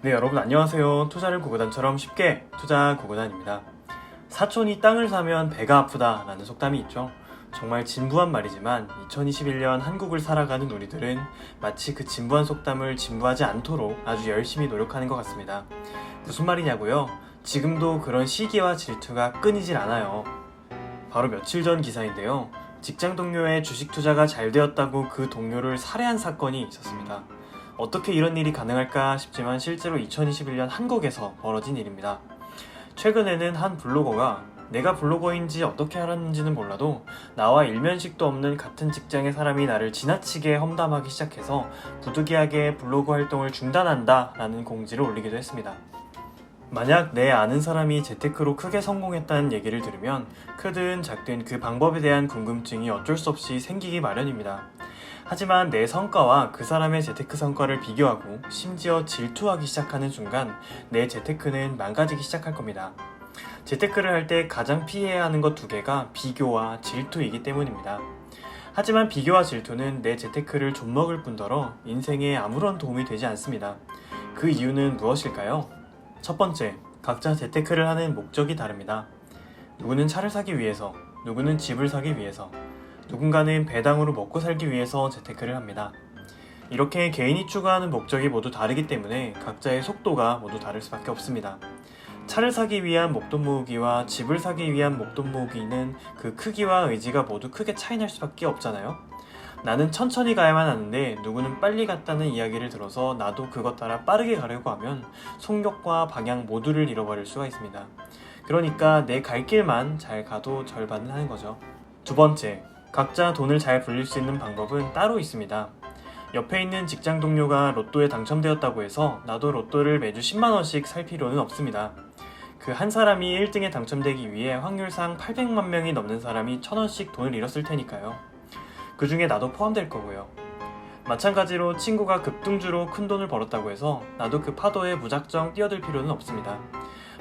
네, 여러분 안녕하세요. 투자를 구구단처럼 쉽게 투자 구구단입니다. 사촌이 땅을 사면 배가 아프다 라는 속담이 있죠. 정말 진부한 말이지만 2021년 한국을 살아가는 우리들은 마치 그 진부한 속담을 진부하지 않도록 아주 열심히 노력하는 것 같습니다. 무슨 말이냐고요? 지금도 그런 시기와 질투가 끊이질 않아요. 바로 며칠 전 기사인데요. 직장 동료의 주식 투자가 잘 되었다고 그 동료를 살해한 사건이 있었습니다. 어떻게 이런 일이 가능할까 싶지만 실제로 2021년 한국에서 벌어진 일입니다. 최근에는 한 블로거가 내가 블로거인지 어떻게 알았는지는 몰라도 나와 일면식도 없는 같은 직장의 사람이 나를 지나치게 험담하기 시작해서 부득이하게 블로그 활동을 중단한다 라는 공지를 올리기도 했습니다. 만약 내 아는 사람이 재테크로 크게 성공했다는 얘기를 들으면 크든 작든 그 방법에 대한 궁금증이 어쩔 수 없이 생기기 마련입니다. 하지만 내 성과와 그 사람의 재테크 성과를 비교하고 심지어 질투하기 시작하는 순간 내 재테크는 망가지기 시작할 겁니다. 재테크를 할 때 가장 피해야 하는 것 두 개가 비교와 질투이기 때문입니다. 하지만 비교와 질투는 내 재테크를 좀먹을 뿐더러 인생에 아무런 도움이 되지 않습니다. 그 이유는 무엇일까요? 첫 번째, 각자 재테크를 하는 목적이 다릅니다. 누구는 차를 사기 위해서, 누구는 집을 사기 위해서, 누군가는 배당으로 먹고 살기 위해서 재테크를 합니다. 이렇게 개인이 추구하는 목적이 모두 다르기 때문에 각자의 속도가 모두 다를 수밖에 없습니다. 차를 사기 위한 목돈 모으기와 집을 사기 위한 목돈 모으기는 그 크기와 의지가 모두 크게 차이날 수밖에 없잖아요. 나는 천천히 가야만 하는데 누구는 빨리 갔다는 이야기를 들어서 나도 그것 따라 빠르게 가려고 하면 속력과 방향 모두를 잃어버릴 수가 있습니다. 그러니까 내 갈 길만 잘 가도 절반은 하는 거죠. 두 번째, 각자 돈을 잘 불릴 수 있는 방법은 따로 있습니다. 옆에 있는 직장 동료가 로또에 당첨되었다고 해서 나도 로또를 매주 10만원씩 살 필요는 없습니다. 그 한 사람이 1등에 당첨되기 위해 확률상 800만 명이 넘는 사람이 1000원씩 돈을 잃었을 테니까요. 그 중에 나도 포함될 거고요. 마찬가지로 친구가 급등주로 큰 돈을 벌었다고 해서 나도 그 파도에 무작정 뛰어들 필요는 없습니다.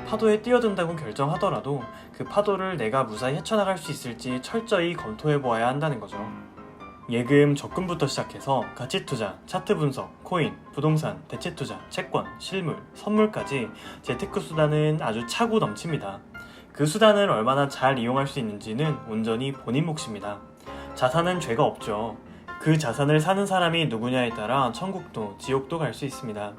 파도에 뛰어든다고 결정하더라도 그 파도를 내가 무사히 헤쳐나갈 수 있을지 철저히 검토해 보아야 한다는 거죠. 예금, 적금부터 시작해서 가치 투자, 차트 분석, 코인, 부동산, 대체 투자, 채권, 실물, 선물까지 재테크 수단은 아주 차고 넘칩니다. 그 수단을 얼마나 잘 이용할 수 있는지는 온전히 본인 몫입니다. 자산은 죄가 없죠. 그 자산을 사는 사람이 누구냐에 따라 천국도 지옥도 갈 수 있습니다.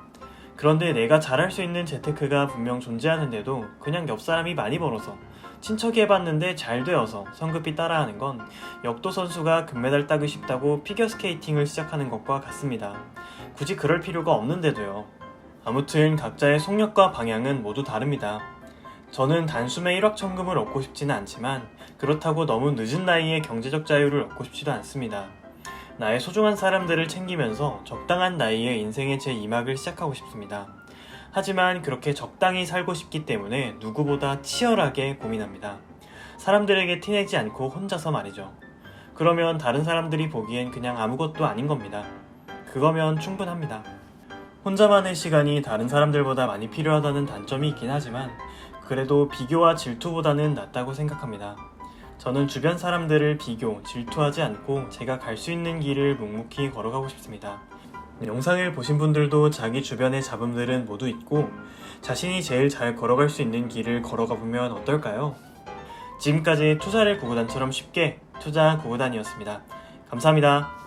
그런데 내가 잘할 수 있는 재테크가 분명 존재하는데도 그냥 옆 사람이 많이 벌어서 친척이 해봤는데 잘 되어서 성급히 따라하는 건 역도 선수가 금메달 따고 싶다고 피겨스케이팅을 시작하는 것과 같습니다. 굳이 그럴 필요가 없는데도요. 아무튼 각자의 속력과 방향은 모두 다릅니다. 저는 단숨에 1억 천금을 얻고 싶지는 않지만 그렇다고 너무 늦은 나이에 경제적 자유를 얻고 싶지도 않습니다. 나의 소중한 사람들을 챙기면서 적당한 나이에 인생의 제 2막을 시작하고 싶습니다. 하지만 그렇게 적당히 살고 싶기 때문에 누구보다 치열하게 고민합니다. 사람들에게 티내지 않고 혼자서 말이죠. 그러면 다른 사람들이 보기엔 그냥 아무것도 아닌 겁니다. 그거면 충분합니다. 혼자만의 시간이 다른 사람들보다 많이 필요하다는 단점이 있긴 하지만 그래도 비교와 질투보다는 낫다고 생각합니다. 저는 주변 사람들을 비교, 질투하지 않고 제가 갈 수 있는 길을 묵묵히 걸어가고 싶습니다. 영상을 보신 분들도 자기 주변의 잡음들은 모두 있고 자신이 제일 잘 걸어갈 수 있는 길을 걸어가 보면 어떨까요? 지금까지 투자를 구구단처럼 쉽게 투자 구구단이었습니다. 감사합니다.